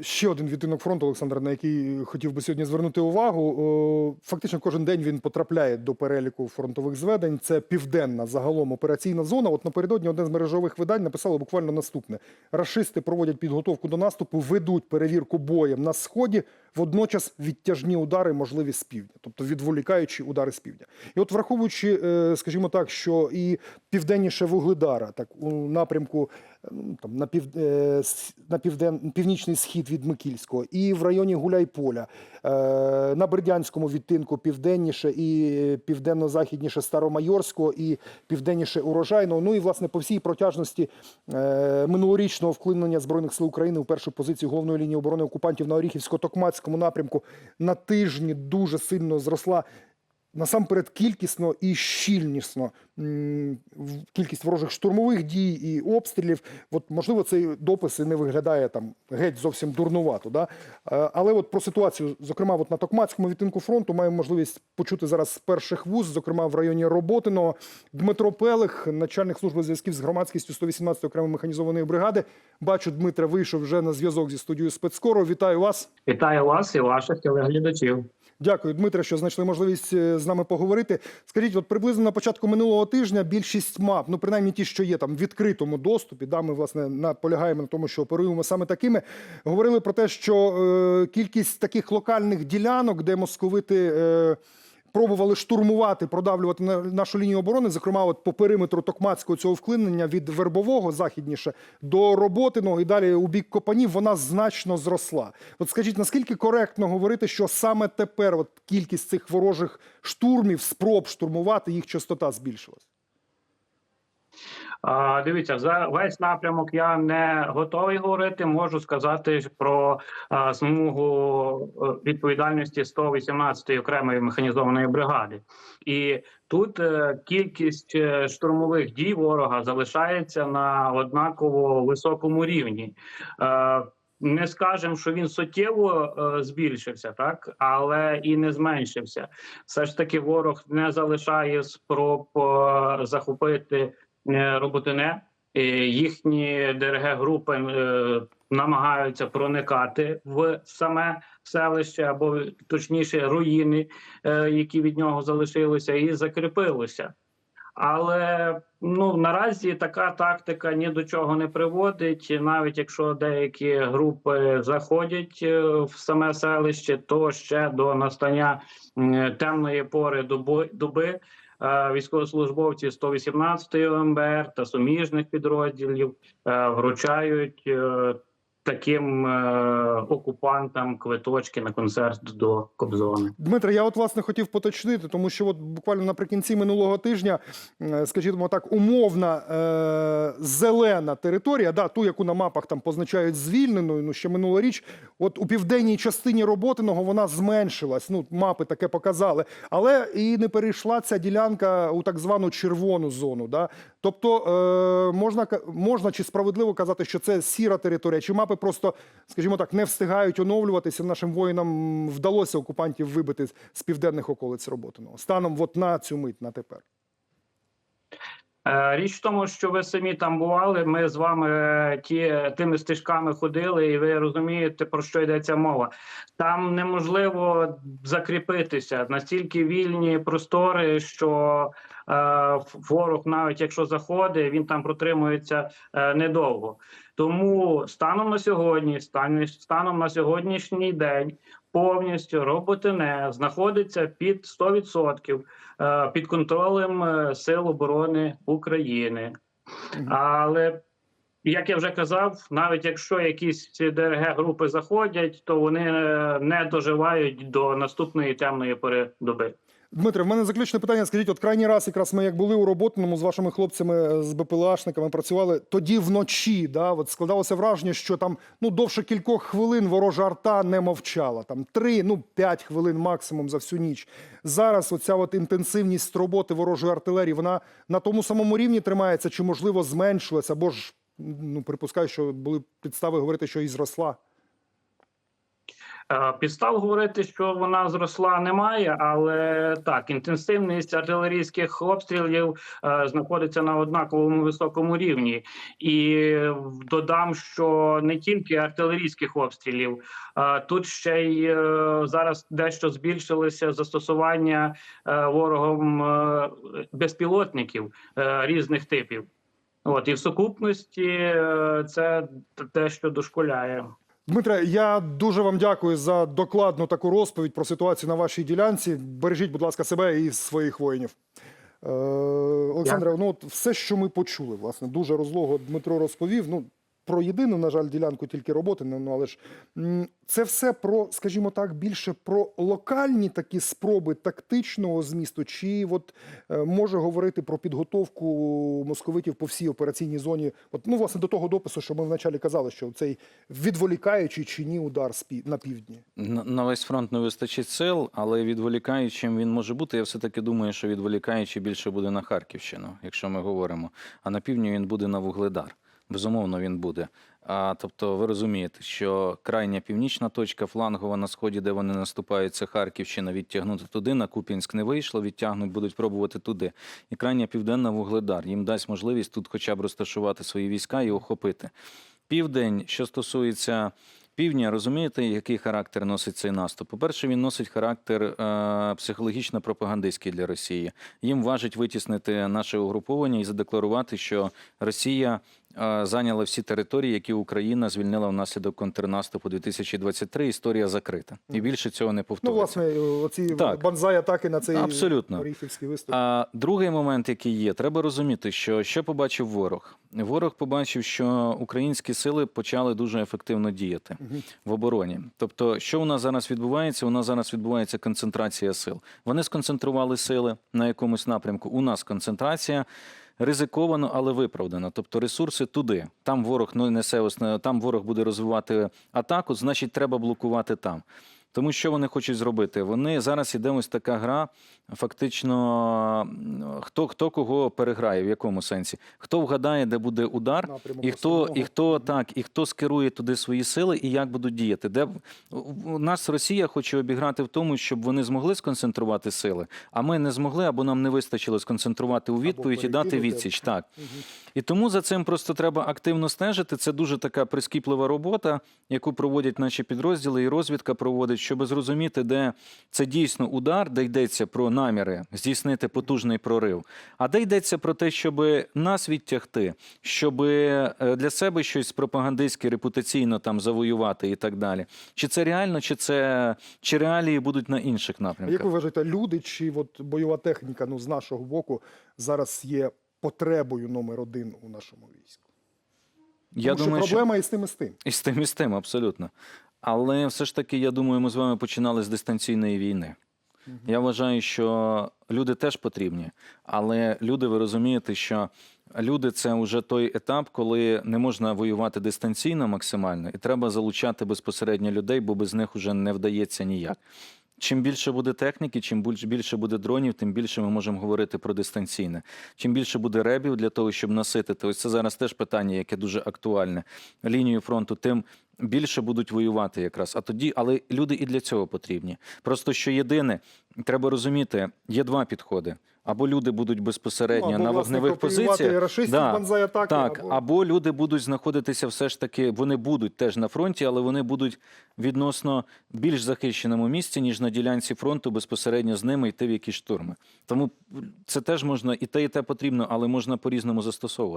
ще один відтинок фронту, Олександр, на який хотів би сьогодні звернути увагу. Фактично, кожен день він потрапляє до переліку фронтових зведень. Це південна загалом операційна зона. От напередодні одне з мережових видань написало буквально наступне: рашисти проводять підготовку до наступу, ведуть перевірку боєм на сході. Водночас відтяжні удари можливі з півдня, тобто відволікаючі удари з півдня. І от враховуючи, е, скажімо так, що і південніше Вугледара, так у напрямку е, ну, там на пів е, на півден північний схід від Микільського, і в районі Гуляйполя, е, на Бердянському відтинку південніше і південно-західніше Старомайорського, і південніше Урожайного. Ну і власне по всій протяжності минулорічного вклинення збройних сил України у першу позицію головної лінії оборони окупантів на Оріхівсько-Токмацькому напрямку на тижні дуже сильно зросла насамперед кількісно і щільнісно кількість ворожих штурмових дій і обстрілів. От можливо, цей допис і не виглядає там геть зовсім дурнувато. Да? Е, Але от про ситуацію, зокрема, от на Токмацькому відтинку фронту, маємо можливість почути зараз з перших вуз, зокрема в районі Роботиного. Дмитро Пелих, начальник служби зв'язків з громадськістю 118 окремої механізованої бригади. Бачу, Дмитре вийшов вже на зв'язок зі студією спецкору. Вітаю вас. Вітаю вас і ваших телеглядачів. Дякую, Дмитре, що знайшли можливість е, з нами поговорити. Скажіть, от приблизно на початку минулого тижня більшість мап, ну принаймні ті, що є там в відкритому доступі, да, ми власне наполягаємо на тому, що оперуємо саме такими. Говорили про те, що е, кількість таких локальних ділянок, де московити. Е, Пробували штурмувати, продавлювати нашу лінію оборони, зокрема, от по периметру Токмацького цього вклинення від Вербового західніше до Роботиного і далі у бік Копанів вона значно зросла. От скажіть, наскільки коректно говорити, що саме тепер от кількість цих ворожих штурмів, спроб штурмувати, їх частота збільшилась? Дивіться, за весь напрямок я не готовий говорити. Можу сказати про смугу е, відповідальності 118-ї окремої механізованої бригади. І тут е, кількість е, штурмових дій ворога залишається на однаково високому рівні. Не скажемо, що він суттєво е, збільшився, так але і не зменшився. Все ж таки, ворог не залишає спроб е, захопити роботине. Е, Їхні ДРГ групи е, намагаються проникати в саме селище, або точніше руїни, е, які від нього залишилися, і закріпилися. Але ну наразі така тактика ні до чого не приводить. Навіть якщо деякі групи заходять е, в саме селище, то ще до настання темної пори доби, е, військовослужбовці 118-ї ОМБР та суміжних підрозділів е, вручають е, таким е, окупантам квиточки на концерт до Кобзони. Дмитре, я от власне хотів поточнити, тому що от буквально наприкінці минулого тижня, е, скажімо так, умовна е- зелена територія, да, ту, яку на мапах там позначають звільненою, ну ще минулоріч, от у південній частині Роботиного вона зменшилась. Ну, мапи таке показали, але і не перейшла ця ділянка у так звану червону зону. Да? Тобто е- можна, можна чи справедливо казати, що це сіра територія, чи мапи просто, скажімо так, не встигають оновлюватися. Нашим воїнам вдалося окупантів вибити з- південних околиць Роботиного. Станом от на цю мить, на тепер. Е, Річ в тому, що ви самі там бували. Ми з вами е, ті тими стежками ходили, і ви розумієте про що йдеться мова. Там неможливо закріпитися настільки вільні простори, що ворог, навіть якщо заходить, він там протримується е, недовго. Тому станом на сьогодні, станом на сьогоднішній день, повністю роботине знаходиться під 100% е, під контролем е, Сил оборони України. Але як я вже казав, навіть якщо якісь ДРГ групи заходять, то вони е, не доживають до наступної темної пори доби. Дмитре, в мене заключне питання. Скажіть, от крайній раз, якраз ми як були у Роботиному з вашими хлопцями е, з БПЛАшниками працювали тоді вночі. Да, от складалося враження, що там ну довше кількох хвилин ворожа арта не мовчала. Там три, ну п'ять хвилин максимум за всю ніч. Зараз оця от інтенсивність роботи ворожої артилерії, вона на тому самому рівні тримається, чи можливо зменшилася, або ж ну припускаю, що були підстави говорити, що і зросла. Е, Підстав говорити, що вона зросла, немає, але так, інтенсивність артилерійських обстрілів е, знаходиться на однаковому високому рівні. І додам, що не тільки артилерійських обстрілів, е, тут ще й зараз дещо збільшилося застосування ворогом безпілотників різних типів. От і в сукупності це те, що дошкуляє. Дмитре, я дуже вам дякую за докладну таку розповідь про ситуацію на вашій ділянці. Бережіть, будь ласка, себе і своїх воїнів. Е, Олександре, ну от все, що ми почули, власне, дуже розлого Дмитро розповів. Ну, про єдину, на жаль, ділянку тільки роботи, ну ну, але ж це все про, скажімо так, більше про локальні такі спроби тактичного змісту, чи от е, може говорити про підготовку московитів по всій операційній зоні. От ну, власне, до того допису, що ми вначалі казали, що цей відволікаючий чи ні удар на півдні. На на весь фронт не вистачить сил, але відволікаючим він може бути. Я все-таки думаю, що відволікаючий більше буде на Харківщину, якщо ми говоримо. А на півдні він буде на Вугледар. Безумовно, він буде. А, тобто, ви розумієте, що крайня північна точка флангова на сході, де вони наступають, це Харківщина, відтягнути туди. На Куп'янськ не вийшло, відтягнуть, будуть пробувати туди. І крайня південна Вугледар. Їм дасть можливість тут хоча б розташувати свої війська і охопити. Південь, що стосується півдня, розумієте, який характер носить цей наступ? По-перше, він носить характер е, психологічно-пропагандистський для Росії. Їм важить витіснити наше угруповання і задекларувати, що Росія е, зайняла всі території, які Україна звільнила внаслідок контрнаступу 2023. Історія закрита. І більше цього не Ну, повториться. власне, оці Так. банзай-атаки на цей Абсолютно. Оріхівський виступ. А другий момент, який є, треба розуміти, що що побачив ворог. Ворог побачив, що українські сили почали дуже ефективно діяти в обороні. Тобто, що у нас зараз відбувається? У нас зараз відбувається концентрація сил. Вони сконцентрували сили на якомусь напрямку. У нас концентрація. Ризиковано, але виправдано. Тобто ресурси туди. Там ворог ну, несе там ворог буде розвивати атаку, значить, треба блокувати там. Тому що вони хочуть зробити? Вони зараз іде ось така гра. Фактично, хто, хто кого переграє, в якому сенсі? Хто вгадає, де буде удар, Напрямок і хто, і хто так, і хто скерує туди свої сили, і як будуть діяти? Де нас Росія хоче обіграти в тому, щоб вони змогли сконцентрувати сили, а ми не змогли, або нам не вистачило сконцентрувати у відповідь і дати відсіч. Так і тому за цим просто треба активно стежити. Це дуже така прискіплива робота, яку проводять наші підрозділи, і розвідка проводить, щоб зрозуміти, де це дійсно удар, де йдеться про наміри здійснити потужний прорив, а де йдеться про те, щоб нас відтягти, щоб для себе щось пропагандистське, репутаційно там завоювати і так далі. Чи це реально, чи це чи реалії будуть на інших напрямках? Як ви вважаєте, люди чи от бойова техніка ну, з нашого боку зараз є потребою номер один у нашому війську? Я Тому думаю, що що проблема і з тим, і з тим. І з тим, і з тим, абсолютно. Але все ж таки, я думаю, ми з вами починали з дистанційної війни. Я вважаю, що люди теж потрібні, але люди, ви розумієте, що люди це вже той етап, коли не можна воювати дистанційно максимально, і треба залучати безпосередньо людей, бо без них вже не вдається ніяк. Чим більше буде техніки, чим більше буде дронів, тим більше ми можемо говорити про дистанційне. Чим більше буде ребів для того, щоб наситити, ось це зараз теж питання, яке дуже актуальне. Лінію фронту, тим більше будуть воювати якраз. А тоді, але люди і для цього потрібні. Просто що єдине, треба розуміти, є два підходи. Або люди будуть безпосередньо Ну, або, на вогневих позиціях. Да. банзай-атаки, Так, або- або... люди будуть знаходитися все ж таки, вони будуть теж на фронті, але вони будуть відносно більш захищеному місці, ніж на ділянці фронту безпосередньо з ними йти в якісь штурми. Тому це теж можна і те, і те потрібно, але можна по-різному застосовувати.